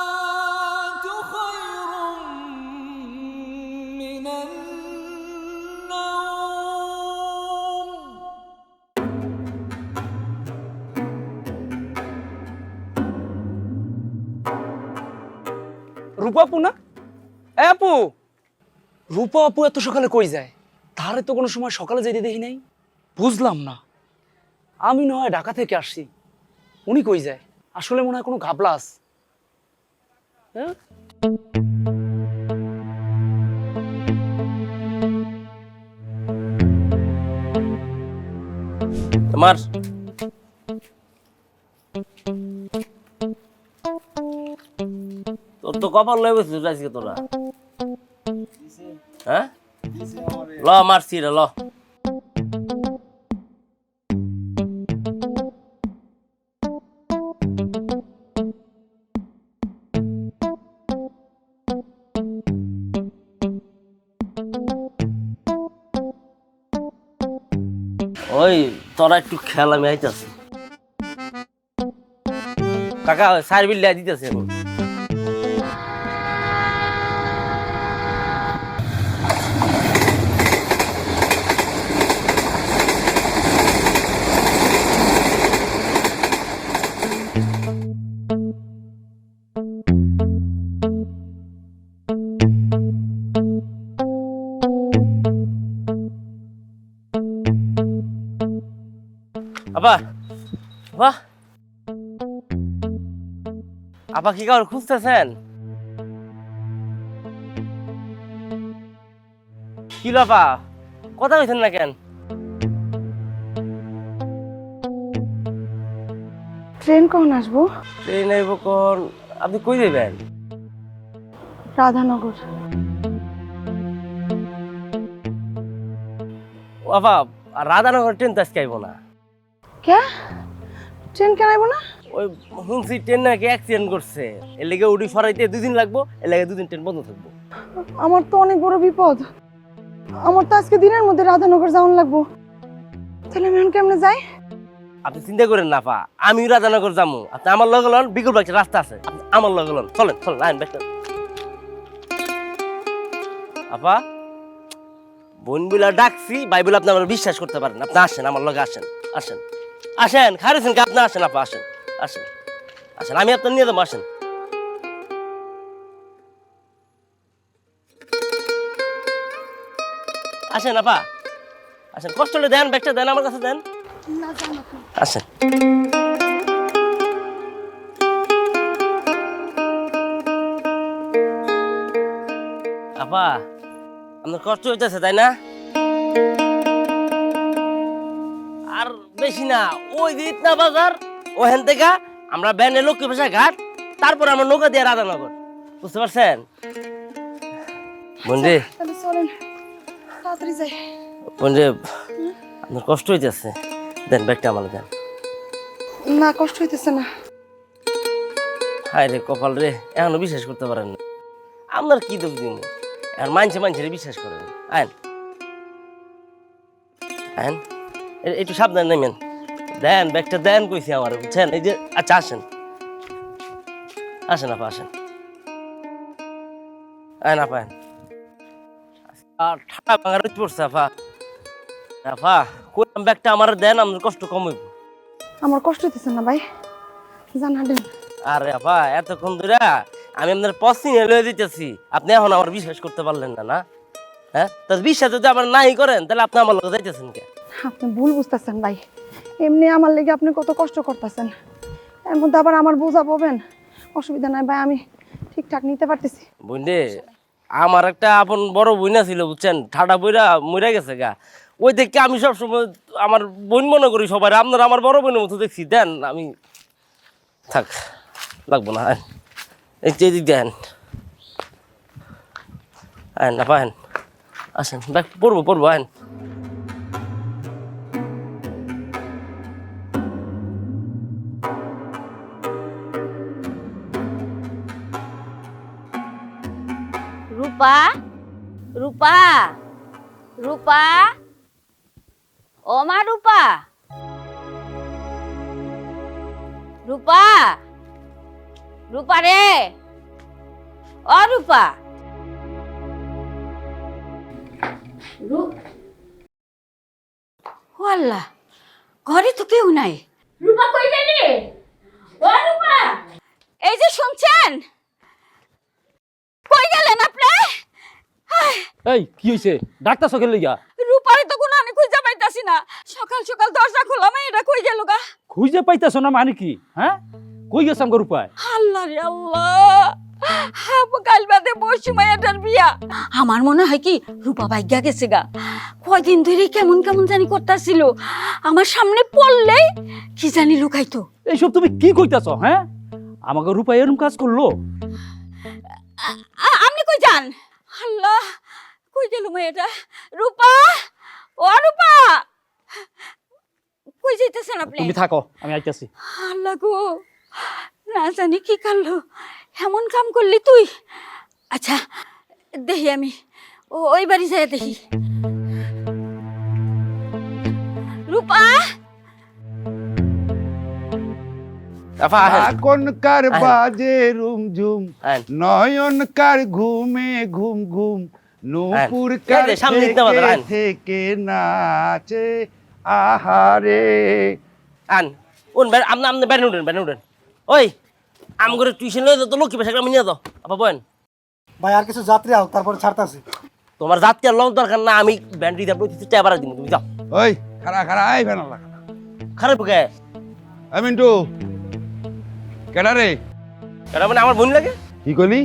الصلاة خير من النوم রূপা আপু না এ আপু রূপা আপু এত সকালে কই যায় তারে তো কোনো সময় সকালে যেতে দেখি নাই বুঝলাম না আমি না হয় ঢাকা থেকে আসছি। উনি কই যায়? আসলে মনে হয় কোনো ঘাবলা আছে। হ্যাঁ? তোর তো কপাল লয়ে আজকে তোরা। হ্যাঁ? ল, মারছি রে, ল। তোরা একটু খেলা আমি আইতাছি। কাকা সার বিল দিতেছে এখন। আপা কি কাউর খুঁজতেছেন? কি লাপা কথা কইছেন না কেন? ট্রেন কখন আসব? ট্রেন আইব কখন? আপনি কই যাবেন রাধানগর। আপা রাধানগর ট্রেন তো আজকে আইব না। কে ট্রেন কেন আইবো না? ওই শুনছি ট্রেন নাকি অ্যাক্সিডেন্ট করছে। এর লেগে উডি সরাইতে দুদিন লাগবো এর লেগে দুদিন ট্রেন বন্ধ থাকব। আমার তো অনেক বড় বিপদ। আমার তো আজকে দিনের মধ্যে রাধানগর যাওয়ান লাগবো। তাহলে আমি এখন কেমনে যাই? আপনি চিন্তা করেন না পা আমি রাধানগর যাব। আপনি আমার লগে লন বিকল্প একটা রাস্তা আছে। আপনি আমার লগে লন। চলেন চলেন লাইন ব্যাক আপা বোন বিলা ডাকছি বাইবেল আপনি আমার বিশ্বাস করতে পারেন। আপনি আসেন আমার লগে আসেন। আসেন। আসেন খারেছেন কি? আপনি আসেন আপা আসেন। আসেন। আসেন আমি আপনার নিয়ে যাব আসেন। আসেন আপা। আসেন কষ্ট হলে দেন ব্যাগটা দেন আমার কাছে দেন। আসেন। আপা আপনার কষ্ট হইতেছে তাই না? আর বেশি না ওই যে ইতনা বাজার ওখান থেকে আমরা ব্যানে লক্ষ্মী ভাষা ঘাট? তারপর আমরা নৌকা দিয়ে রাধানগর। বুঝতে পারছেন? বন্ধু। যাই। বন্ধু আপনার কষ্ট হইতেছে। দেন ব্যাগটা আমার দেন। না কষ্ট হইতেছে না। হায় রে কপাল রে এখনও বিশ্বাস করতে পারেন না। আপনার কি দোষ দিন? এখন মানছে মানছে রে বিশ্বাস করেন। আইন আইন একটু সাবধান নেমেন। দেন ব্যাগটা দেন কইছি আমার বুঝছেন? এই যে আচ্ছা আসেন। আসেন আপা আসেন। আইন আপা আইন আর ঠান্ডা ভাঙার পড়ছে আপা? আপা কইলাম ব্যাগটা আমার দেন আপনার কষ্ট কম হইব। আমার কষ্ট হইতেছে না ভাই। জান হাঁটেন। আরে আপা এতক্ষণ ধরে আমি আপনার পশ্চিমে লয়ে দিতেছি। আপনি এখন আমার বিশ্বাস করতে পারলেন না না? হ্যাঁ? তো বিশ্বাস যদি আমার নাই করেন তাহলে আপনি আমার লোক যাইতেছেন কে? আপনি ভুল বুঝতেছেন ভাই। এমনি আমার লেগে আপনি কত কষ্ট করতেছেন। এর মধ্যে আবার আমার বোঝা পাবেন। অসুবিধা নাই ভাই, আমি ঠিকঠাক নিতে পারতেছি। বুঝলে, আমার একটা আপন বড় বইনা ছিল বুঝছেন? ঠাডা বইরা মরে গেছে গা। ওই দেখে আমি সবসময় আমার বোন মনে করি সবাই, আপনার আমার বড় বোনের মতো দেখছি, দেন আমি থাক, লাগবো না এই যে এদিক দেন। আইন না, পায়েন। আসেন, দেখ, পড়ব পড়ব আইন রূপা রূপা ও মা রূপা। রূপা রূপা রে। ও রূপা। ও আল্লাহ ঘরে তো কেউ নাই। রূপা কই গেলি ও রূপা। এই যে শুনছেন? কই গেলেন এই কি হইছে? ডাক্তার সকের লইয়া রূপারে তো কোনো আমি খুঁজে পাইতাছি না। সকাল সকাল দরজা খোলাম এটা কই গেল গা? খুঁজে পাইতেছ না মানে কি হ্যাঁ? কই গেছ আমগর উপায় আল্লাহ রে আল্লাহ। হাব কাল বাদে বসু মায়াটার বিয়া। আমার মনে হয় কি রূপা ভাগ্যা গেছে গা। কয়দিন ধরে কেমন কেমন জানি করতেছিল। আমার সামনে পড়লে কি জানি লুকাইতো। এইসব তুমি কি কইতাছ হ্যাঁ? আমাকে রূপা এরম কাজ করল? আপনি কই যান? আল্লাহ কই গেল মেয়েটা? রূপা? ও রূপা! কই যাইতেছেন আপনি? তুমি থাকো আমি আইতাছি। আল্লাহ গো না জানি কি করল এমন কাম করলি তুই? আচ্ছা দেখি আমি ও ওই বাড়ি যাই দেখি। রূপা! আহেন। বাজে রুমঝুম আহেন। নয়নকার ঘুমে ঘুম ঘুম নূপুর সামনে থেকে নাচে আহারে। আন উন বের আপনি আপনি বেরেন উঠেন বেরেন উঠেন। ওই আম করে টিউশন লয়ে তো লক্ষ্মী পেশা আমি নিয়ে দাও আপা বলেন ভাই আর কিছু যাত্রী আও তারপরে ছাড়তাছি। তোমার জাতকে লং দরকার না আমি ব্যান্ডি দিয়ে প্রতি টাকা দিব তুমি যাও। ওই খারা খারা আই ফেনা লাগা খারাপ কে আমি মিন্টু কেডা রে? এটা মানে আমার বোন লাগে? কি কইলি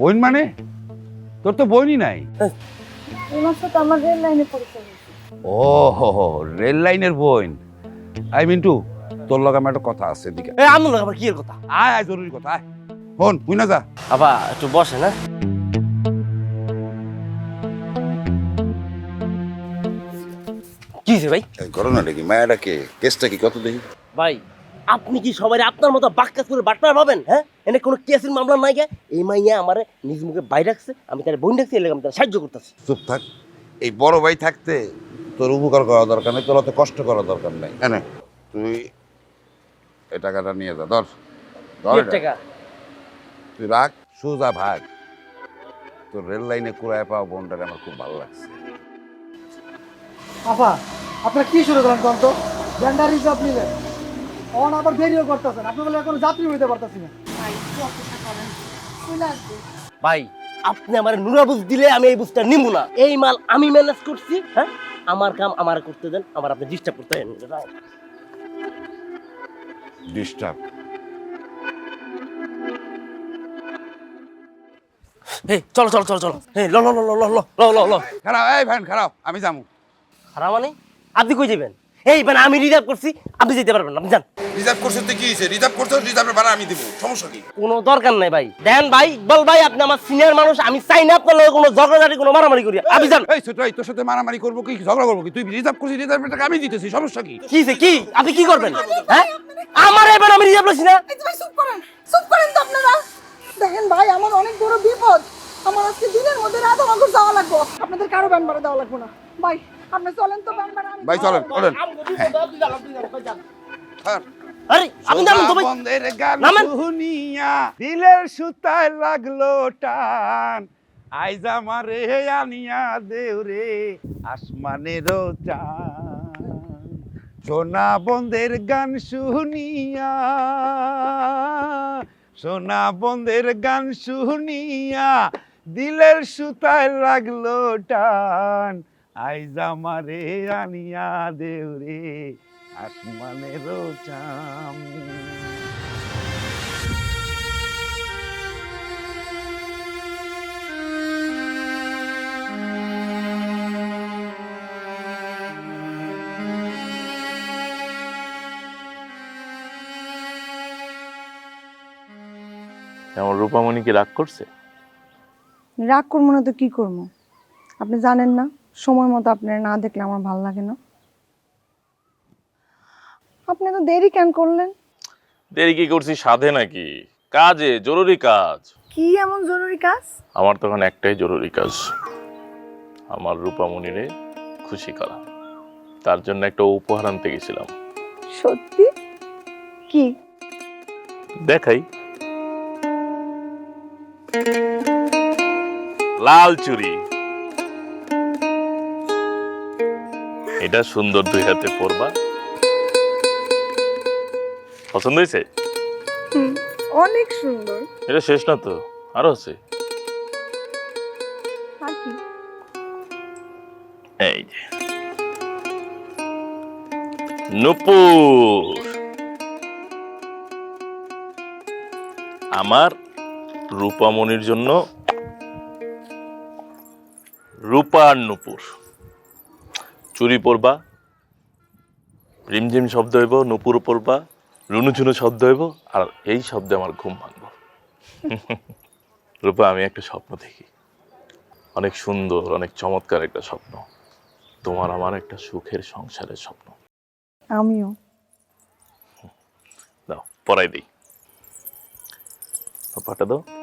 বইন মানে? তোর তো বইনই নাই। আমার রেল লাইনে পরিচয় ও হো হো রেল লাইনের বইন আই মিন্টু তোর লগে আমার একটা কথা আছে দিকে এ আমার লাগে আবার কি এর কথা? আয় আয় জরুরি কথা আয়। ফোন বুঝ না যা। আপা একটু বসে না? কি হয়েছে ভাই? ঘটনাটা কি মায়াটা কে? কেসটা কি কত দেখি? ভাই আপনি কি সবাই আপনার মতো বাক্কাস করে বাটপার পাবেন হ্যাঁ? এনে কোনো কেসের মামলা নাই গে? এই মাইয়া আমার নিজ মুখে বাইরে রাখছে আমি তার বোন রাখছি এর লাগি আমি তার সাহায্য করতেছি। চুপ থাক। এই বড় ভাই থাকতে তোর উপকার করা দরকার নেই তোর অত কষ্ট করা দরকার নেই। হ্যাঁ তুই এই টাকাটা নিয়ে যা ধর। ধর টাকা। তুই রাখ সোজা ভাগ। তোর রেল লাইনে কুড়ায় পাওয়া বোনটাকে আমার খুব ভালো লাগছে। আপা আপনার কি শুরু করেন কন্ত ব্যান্ডার রিজার্ভ নিলেন। অন আবার দেরিও করতেছেন আপনি বলে এখন যাত্রী হইতে পারতেছি না। ভাই আপনি আমার নুরা বুঝ দিলে আমি এই বুঝটা নিব না। এই মাল আমি ম্যানেজ করছি হ্যাঁ? আমার কাম আমার করতে দেন আমার আপনি ডিস্টার্ব করতে দেন। ডিস্টার্ব এই চলো চলো চলো চলো। এই ল ল ল ল ল ল ল। খারাপ এই ভ্যান খারাপ আমি যামু। খারাপ মানে? আপনি কই যাবেন? এই মানে আমি রিজার্ভ করছি আপনি যেতে পারবেন না, আপনি যান। রিজার্ভ করছিস তুই কি হয়েছে রিজার্ভ করছিস রিজার্ভের ভাড়া আমি দিব সমস্যা কি? কোনো দরকার নাই ভাই। দেন ভাই বল ভাই আপনি আমার সিনিয়র মানুষ আমি চাই না আপনার লগে কোনো ঝগড়াঝাটি কোনো মারামারি করি। আপনি যান। এই ছোট ভাই তোর সাথে মারামারি করব কি? ঝগড়া করব কি? তুই রিজার্ভ করছিস রিজার্ভের টাকা আমি দিতেছি সমস্যা কি? কি হইছে, কি? আপনি কি করবেন? হ্যাঁ? আমার এবার আমি রিজার্ভ করছি না। ভাই চুপ করেন চুপ করেন তো আপনারা। দেখেন ভাই আমার অনেক বড় বিপদ। আমার আজকে দিনের মধ্যে রাত আমাকে যাওয়া লাগবে। আপনাদের কারও ব্যান ভাড়া দেওয়া লাগবে না। ভাই আপনি চলেন তো ভাই চলেন চলেন। হ্যাঁ। আরে আমি জানেন তো ভাই গান নামেন। শুনিয়া দিলের সুতায় লাগল টান। আইজ আমারে আনিয়া দেও রে আসমানের চান সোনা বন্ধের গান শুনিয়া সোনা বন্ধের গান শুনিয়া দিলের সুতায় লাগল টান। আইজ আমারে আনিয়া দেও রে আসমানের চাম। আমার রূপামণি কি রাগ করছে? রাগ করব না তো কি করব? আপনি জানেন না? সময় মতো আপনার না দেখলে আমার ভালো লাগে না। আপনি তো দেরি কেন করলেন? দেরি কি করছি সাধে নাকি? কাজে জরুরি কাজ। কি এমন জরুরি কাজ? আমার তখন একটাই জরুরি কাজ। আমার রূপামণিরে খুশি করা। তার জন্য একটা উপহার আনতে গেছিলাম। সত্যি? কি? দেখাই। লাল চুড়ি। এটা সুন্দর দুই হাতে পরবা। পছন্দ হয়েছে? অনেক সুন্দর। এটা শেষ না তো? আরও আছে? এই যে। নুপুর! আমার রূপামণির জন্য রূপার নুপুর। চুরি পরবা রিমঝিম শব্দ হইব নুপুর পরবা রুনুঝুনু শব্দ হইব আর এই শব্দে আমার ঘুম ভাঙব। রূপা আমি একটা স্বপ্ন দেখি। অনেক সুন্দর অনেক চমৎকার একটা স্বপ্ন। তোমার আমার একটা সুখের সংসারের স্বপ্ন। আমিও। দাও পড়াই দিই। পাটা দাও।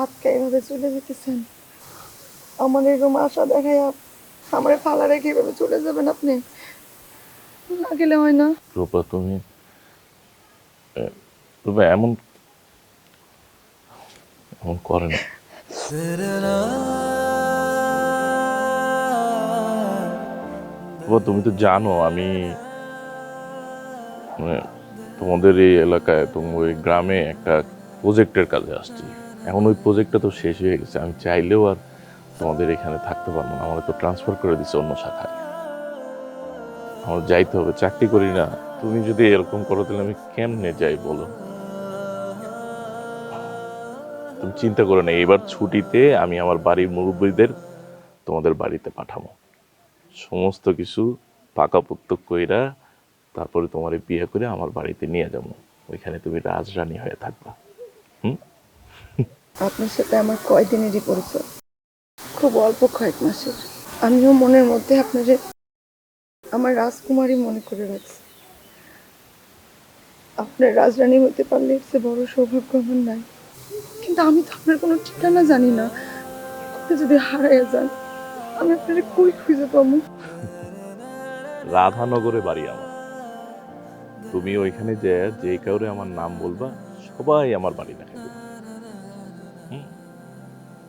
আজকে এভাবে চলে যেতেছেন? আমার এরকম আশা দেখায় আমার ফালা রেখে এভাবে চলে যাবেন আপনি? না গেলে হয় না। রূপা, তুমি রূপা, এমন এমন করে না। তুমি তো জানো আমি মানে তোমাদের এই এলাকায় তোমার ওই গ্রামে একটা প্রজেক্টের কাজে আসছি। এখন ওই প্রজেক্টটা তো শেষ হয়ে গেছে। আমি চাইলেও আর তোমাদের এখানে থাকতে পারব না। আমাদের তো ট্রান্সফার করে দিচ্ছে অন্য শাখায়। আমার যাইতে হবে, চাকরি করি না। তুমি যদি এরকম করো, তাহলে আমি কেমনে যাই বলো? তুমি চিন্তা করো না, এবার ছুটিতে আমি আমার বাড়ির মুরব্বীদের তোমাদের বাড়িতে পাঠাবো। সমস্ত কিছু পাকা পাকাপোক্ত কইরা তারপরে তোমার বিয়ে করে আমার বাড়িতে নিয়ে যাব। ওইখানে তুমি রাজরানী হয়ে থাকবা। আপনার সাথে আমার কয়দিনেরই পরিচয়? খুব অল্প কয়েক মাসের। আমিও মনের মধ্যে আপনারে আমার রাজকুমারী মনে করে রাখছি। আপনার রাজরানী হতে পারলে চেয়ে বড় সৌভাগ্য আমার নাই। কিন্তু আমি তো আপনার কোনো ঠিকানা জানি না। আপনি যদি হারাইয়া যান, আমি আপনারে কই খুঁজে পাবো? রাধানগরে বাড়ি আমার। তুমি ওইখানে যে যে কাউরে আমার নাম বলবা, সবাই আমার বাড়ি দেখা।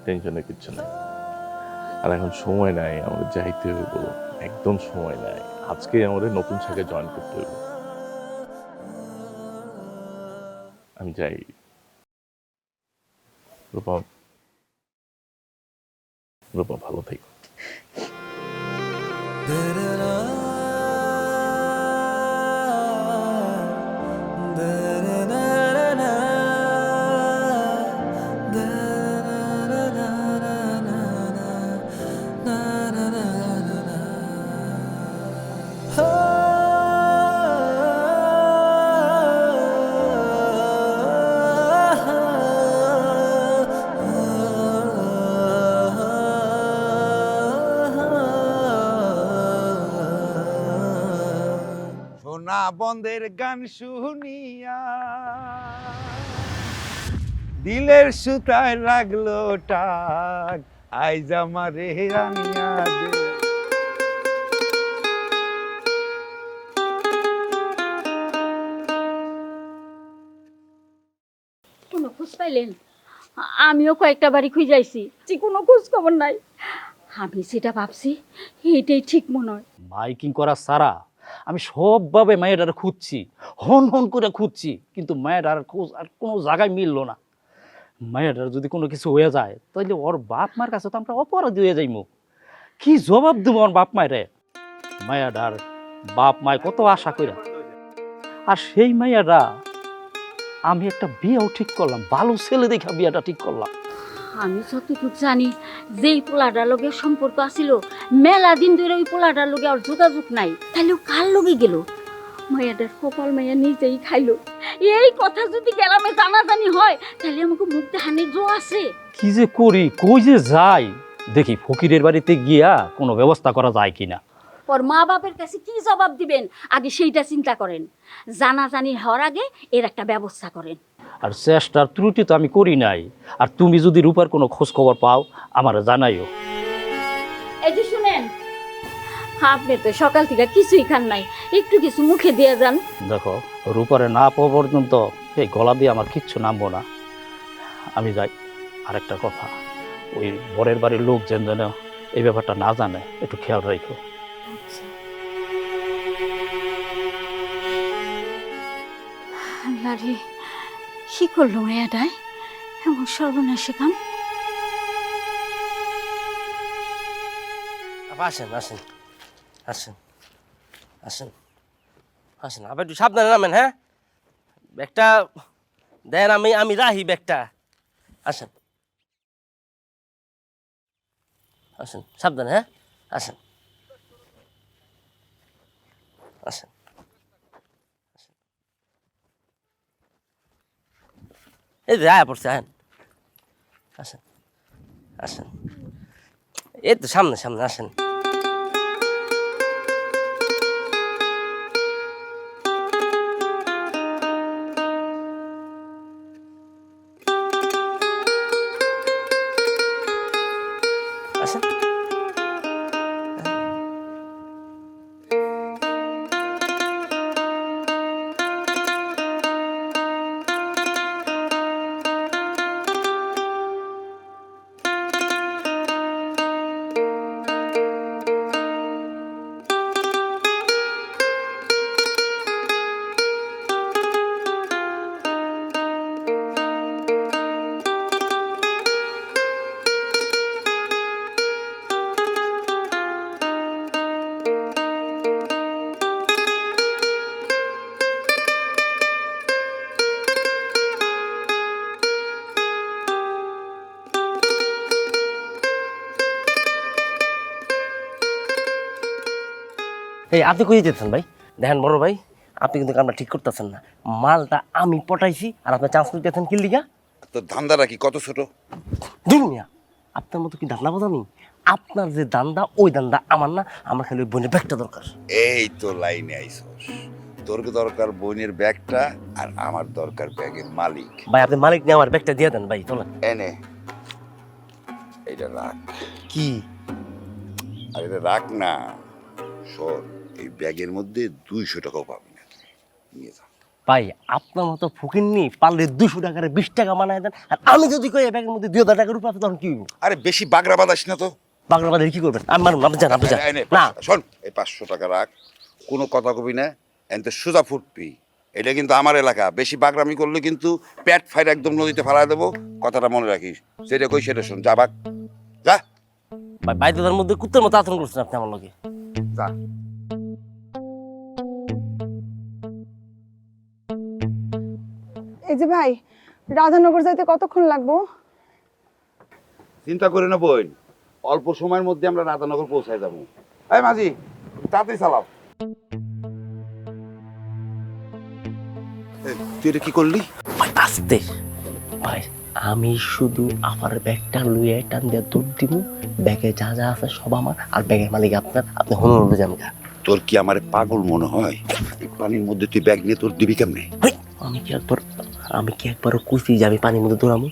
দেবে টেনশনের কিচ্ছু নাই। আর এখন সময় নাই, আমাদের যাইতে হইব। একদম সময় নাই। আজকে আমাদের নতুন শাখায় জয়েন করতে হইব। আমি যাই। রূপা। রূপা, ভালো থেকো। বন্ধের গান শুনিয়া। দিলের সুতায় লাগল টাক আইজ আমারে আনিয়া দে। কোনো খোঁজ পাইলেন? আমিও কয়েকটা বাড়ি খুঁজাইছি যে কোনো খোঁজ খবর নাই। আমি সেটা ভাবছি এটাই ঠিক মনে হয়। মাইকিং করা সারা আমি সবভাবে মায়ের খুঁজছি, হন হন করে খুঁজছি, কিন্তু মায়ের আর খোঁজ, আর কোনো জায়গায় মিললো না। মায়ের যদি কোনো কিছু হয়ে যায় তাহলে ওর বাপ মার কাছে তো আমরা অপরাধী হয়ে যাইমু। কি জবাব দেবো আমার বাপ মায়েরে আর বাপ মায় কত আশা কইরা। আর সেই মায়েরা আমি একটা বিয়েও ঠিক করলাম, ভালো ছেলে দেখা বিয়েটা ঠিক করলাম। আমি যতটুকু জানি, যেই পোলাটার লগে সম্পর্ক আছিল, মেলা দিন ধরে ওই পোলাটার লগে আর যোগাযোগ নাই। তাহলে কার লগে গেল? মায়াটার কপাল মায়া নিজেই খাইলো। এই কথা যদি গ্রামে জানাজানি হয় তাহলে আমাকে মুখ দেখানোর জো আছে। কি যে করি, কই যে যাই? দেখি ফকিরের বাড়িতে গিয়া কোনো ব্যবস্থা করা যায় কিনা? ওর মা বাপের কাছে কি জবাব দিবেন? আগে সেইটা চিন্তা করেন। জানাজানি হওয়ার আগে এর একটা ব্যবস্থা করেন। আর চেষ্টার ত্রুটি তো আমি করি নাই। আর তুমি যদি রূপার কোনো খোঁজ খবর পাও আমার জানাইও। এই যে শুনেন আপনি তো সকাল থেকে কিছুই খান নাই। একটু কিছু মুখে দিয়ে যান। দেখো রূপারে না পাওয়া পর্যন্ত এই গলা দিয়ে আমার কিচ্ছু নামবো না। আমি যাই আরেকটা কথা। ওই বরের বাড়ির লোক যেন যেন এই ব্যাপারটা না জানে একটু খেয়াল রাখো আল্লাহ কি করল মেয়েটাই এমন সর্বনাশে কাম? আসেন আসেন আসেন আসেন আসেন। আবার একটু সাবধানে নামেন হ্যাঁ? ব্যাগটা, দেন আমি আমি রাহি ব্যাগটা। আসেন। আসেন, সাবধানে হ্যাঁ? আসেন। আসেন। এই যে আয়া পড়ছে আহেন আসেন। আসেন। এই তো সামনে সামনে আসেন। এই আপনি কই যেতেছেন ভাই? দেখেন বড় ভাই আপনি কিন্তু কামটা ঠিক করতেছেন না। মালটা আমি পটাইছি আর আপনি চান্স নিতেছেন কি লিগা তোর ধান্দাটা কি কত ছোট? দুনিয়া আপনার মতো কি দান্দা বোঝানি আপনার যে দান্দা ওই দান্দা আমার না আমার খালি ওই বোনের ব্যাগটা দরকার। এই তো লাইনে আইসস। তোর দরকার বোনের ব্যাগটা আর আমার দরকার ব্যাগের মালিক। ভাই আপনি মালিক নিয়ে আমার ব্যাগটা দিয়ে দেন ভাই চলেন। এনে এইটা রাখ। কি? আর এটা রাখ না শোন। এই ব্যাগের মধ্যে দুইশো টাকাও পাবি না তুই। নিয়ে যা। ভাই আপনার মতো ফুকিন নি পারলে দুশো টাকার বিশ টাকা বানায় দেন আর আমি যদি কই এই ব্যাগের মধ্যে দুই হাজার টাকার উপর আছে তখন কি হইব? আরে বেশি বাগরা বাদাস না তো। বাংলা কি করবেন? আমি আপনি যান আপনি যান। এই নে, না। পাঁচশো- শোন এই পাঁচশো টাকা রাখ কোনো কথা কবি না এনতে সোজা ফুটবি। এটা কিন্তু আমার এলাকা বেশি বাগরামি করলে কিন্তু পেট ফাইর একদম নদীতে ফালাই দেবো কথাটা মনে রাখিস। সেটা কই সেটা শোন যা বাগ যা। ভাই বাইদাদার মধ্যে কুত্তের মতো আচরণ করছেন আপনি আমার লগে। যা। এই যে ভাই রাধানগর যাইতে কতক্ষণ লাগবো? চিন্তা করে না বোন অল্প সময়ের মধ্যে আমরা রাধানগর পৌঁছায় যাব। এই মাঝি তাড়াতাড়ি চালাও। তুই এটা কি করলি? ভাই আসতে ভাই আমি শুধু আমার ব্যাগটা লুয়ে টান দিয়ে দুধ দিব ব্যাগে যা যা আছে সব আমার আর ব্যাগের মালিক আপনার। আপনি হনুন যান গা। তোর কি আমার পাগল মনে হয়? এই পানির মধ্যে তুই ব্যাগ নিয়ে তোর দিবি কেমনে? ভাই, আমি কি একবার আমি কি একবার কুচি যে আমি পানির মধ্যে দৌড়াবো?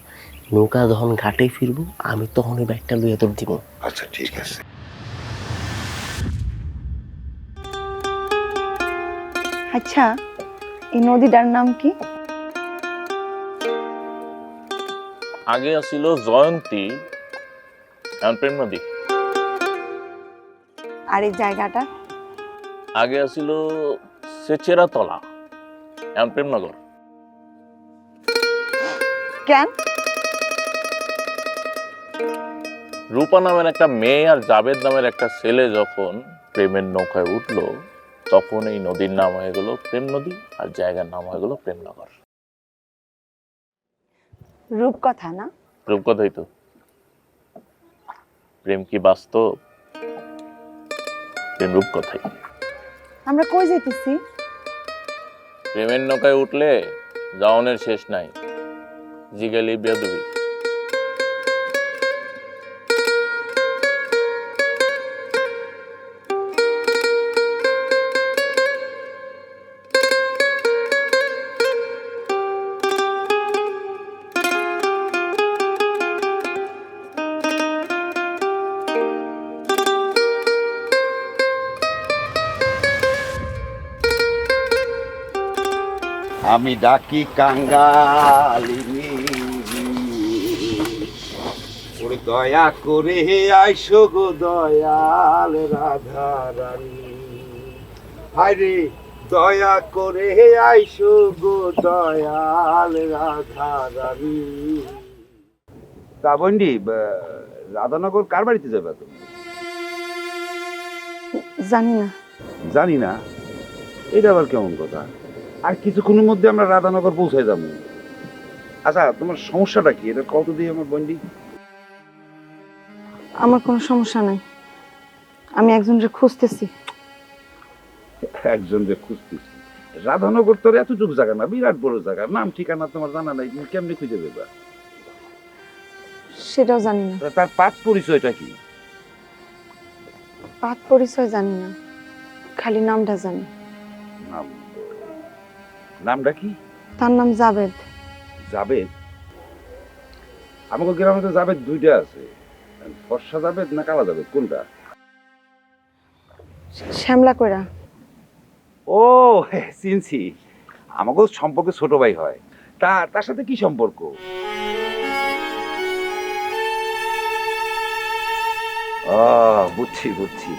নৌকা যখন ঘাটে ফিরবো আমি তখন ওই ব্যাগটা লুয়ে তোর দিব। আচ্ছা ঠিক আছে। আচ্ছা এই নদীটার নাম কি? আগে ছিল জয়ন্তী এখন প্রেম নদী। আর এই জায়গাটা? আগে ছিল সেচেরা তলা এখন প্রেমনগর কেন রূপা নামের একটা মেয়ে আর জাবেদ নামের একটা ছেলে যখন প্রেমের নৌকায় উঠল তখন এই নদীর নাম হয়ে গেল প্রেম নদী আর জায়গার নাম হয়ে গেল প্রেমনগর। রূপকথা না? রূপকথাই তো। প্রেম কি বাস্তব? প্রেম রূপকথাই। আমরা কই যেতেছি প্রেমের নৌকায় উঠলে যাওনের শেষ নাই। জিগালি বেদবি। আমি ডাকি কাঙ্গালিনী। দয়া করে হে আইসো গো দয়াল রাধা রানী হায় রে দয়া করে হে আইসো গো দয়াল রাধা রানী তা বন্ডি রাধানগর কার বাড়িতে যাবে তুমি? জানি না। জানি না? এটা আবার কেমন কথা? আর কিছুক্ষণের মধ্যে আমরা রাধানগর পৌঁছে যাব। আচ্ছা তোমার সমস্যাটা কি? এটা কত দিয়ে আমার বন্ডি? আমার কোনো সমস্যা নাই। আমি একজন একজনকে খুঁজতেছি। একজন যে খুঁজতেছি। রাধানগর তোর এতটুকু জায়গা না বিরাট বড় জায়গা। নাম ঠিকানা তোমার জানা নাই তুমি কেমনি খুঁজে দেবা সেটাও জানি না। তার পাঠ পরিচয়টা কি? পাঠ পরিচয় জানি না। খালি নামটা জানি। নাম। নামটা কি? তার নাম জাবেদ। জাবেদ? আমাকে গ্রামে তো জাবেদ দুইটা আছে। ফর্সা জাবেদ না কালা জাবেদ? কোনটা? শ্যামলা কইরা। ও চিনছি আমাকেও সম্পর্কে ছোট ভাই হয়। তা তার সাথে কি সম্পর্ক? বুঝছি বুঝছি।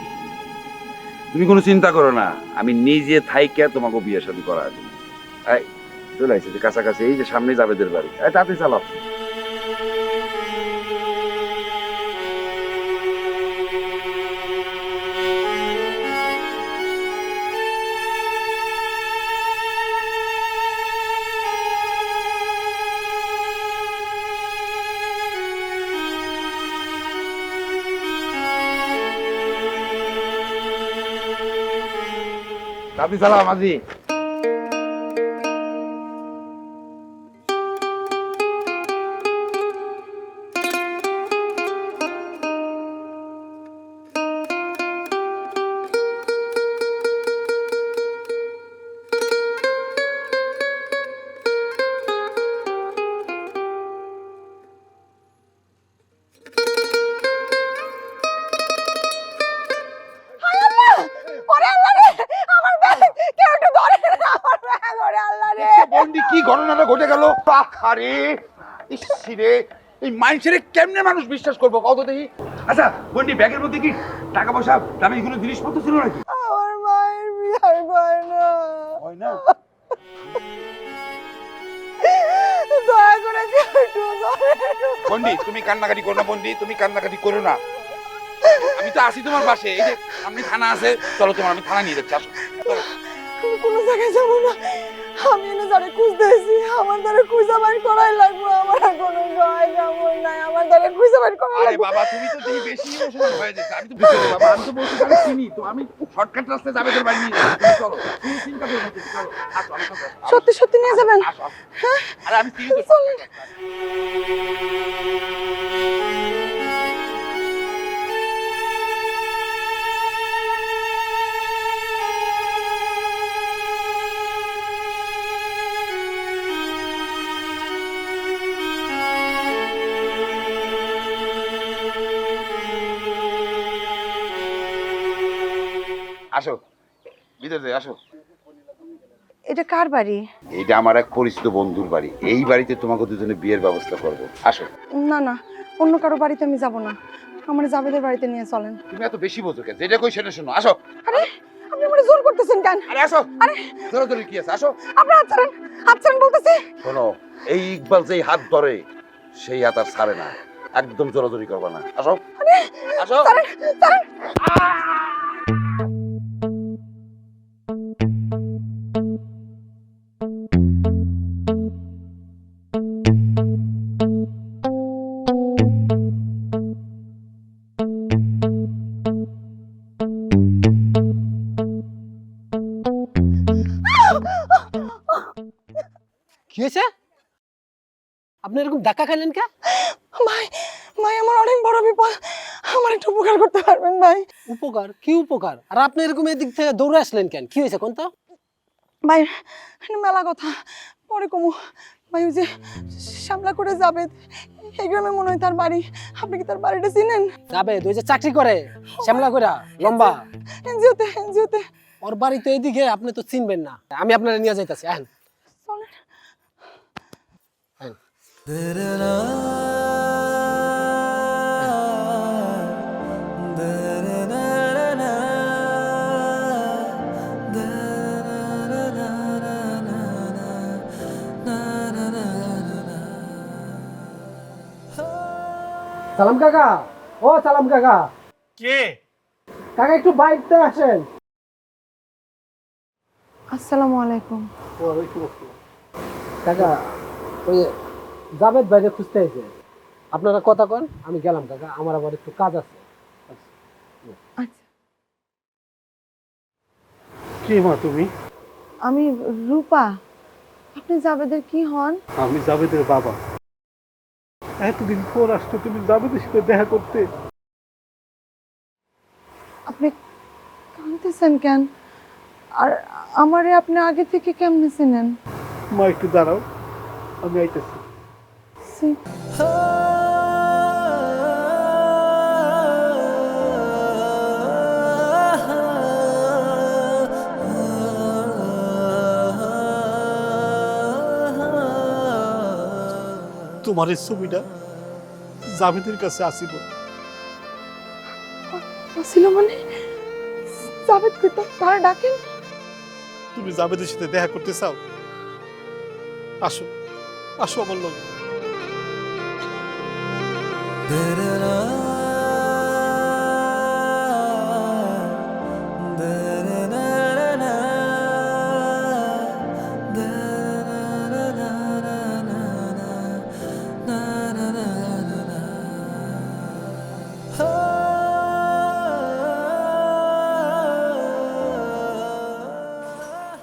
তুমি কোনো চিন্তা করো না আমি নিজে থাইকে তোমাকে বিয়ে শাদী করা চলে আসছে যে কাছাকাছি এই যে সামনে জাবেদের বাড়ি। তাতে চালাও। তাতে সালাম মাঝি আরে ইসিরে এই মানুষের কেমনে মানুষ বিশ্বাস করব? কত দেখি। আচ্ছা বন্ডি ব্যাগের মধ্যে কি টাকা পয়সা দামি কোনো জিনিসপত্র ছিল নাকি? আমার মায়ের বিয়ার হয় না। দয়া করে কেউ একটু ধরে বন্ডি তুমি কান্নাকাটি করো না বন্ডি তুমি কান্নাকাটি করো না। আমি তো আসি তোমার পাশে। এই যে সামনে থানা আছে। চলো তোমার আমি থানা নিয়ে যাচ্ছি আসো। কোনো জায়গায় যাব না। আমি এনে যারে খুঁজতেছি আমার দ্বারা খুঁজে বাইর করাই লাগবে আমার আর কোনো জয় যাব নাই আমার দ্বারা খুঁজে বাইর করাই আরে লাগবে বাবা তুমি তো দেখি বেশি ইমোশনাল হয়ে যাচ্ছে আমি তো বুঝতে বাবা আমি তো বলছি আমি চিনি তো আমি শর্টকাট রাস্তায় যাবে তোর বাড়ি নিয়ে যাব। তুমি চলো তুমি চিন্তা করো না তুমি, চলো আসো আসো। সত্যি সত্যি নিয়ে যাবেন আসো আসো আরে আমি চিনি তো। রাস্তা। আসো। ভিতরে যাই আসো। এটা কার বাড়ি? এইটা আমার এক পরিচিত বন্ধুর বাড়ি। এই বাড়িতে তোমাকে দুজনে বিয়ের ব্যবস্থা করব। আসো। না না অন্য কারও বাড়িতে আমি যাব না। আমার জাবেদের বাড়িতে নিয়ে চলেন। তুমি এত বেশি বোঝো কেন? যেটা কই সেটা শোনো। আসো। আরে আপনি আমার জোর করতেছেন কেন? আরে আসো। আরে। ধরো ধরে কি আছে? আসো। আপনি হাত ছাড়েন হাত ছাড়েন বলতেছি। শোনো এই ইকবাল যেই হাত ধরে সেই হাত আর ছাড়ে না। একদম জোরাজোরি করবা না। আসো। আসো। ছাড়েন ছাড়েন। ধাক্কা খাইলেন কে? ভাই ভাই আমার অনেক বড় বিপদ। আমার একটু উপকার করতে পারবেন ভাই। উপকার? কি উপকার? আর আপনি এরকম এদিক থেকে দৌড়ে আসলেন কেন? কি হয়েছে কোন তো? ভাই মেলা কথা। পরে কমু। ভাই যে সামলা করে যাবে এই গ্রামে মনে হয় তার বাড়ি। আপনি কি তার বাড়িটা চিনেন? যাবে তুই যে চাকরি করে শ্যামলা কইরা লম্বা। এনজিওতে এনজিওতে। ওর বাড়ি তো এইদিকে আপনি তো চিনবেন না। আমি আপনারা নিয়ে যাইতাছি আহেন। চলেন। সালাম কাকা। ও সালাম কাকা। কে? কাকা একটু বাইকতে আসেন। আসসালামু আলাইকুম। কাকা ওই জাবেদ বাইরে খুঁজতে এসে আপনারা কথা কন আমি গেলাম কাকা আমার আবার একটু কাজ আছে। আচ্ছা। কে মা তুমি? আমি রূপা। আপনি জাবেদের কি হন? আমি জাবেদের বাবা। এতদিন পর আসছো তুমি জাবেদের সাথে দেখা করতে। আপনি কাঁদতেছেন কেন? আর আমারে আপনি আগে থেকে কেমনে চিনেন? মা একটু দাঁড়াও। আমি আইতেছি। সি- তোমার এই ছবিটা জাবেদের কাছে আসিব আসিল মানে? জাবেদ কই তারা ডাকেন। তুমি জাবেদের সাথে দেখা করতে চাও? আসো আসো আমার লগে।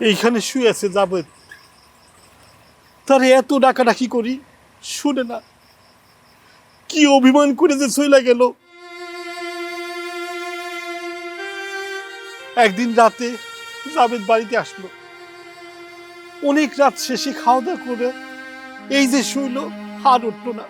এইখানে শুয়ে আছে জাবেদ তার এত ডাকাডাকি করি শুনে না। কি অভিমান করে যে চইলা গেল? একদিন রাতে জাবেদ বাড়িতে আসলো। অনেক রাত শেষে খাওয়া দাওয়া করে এই যে শুইল হার উঠল না।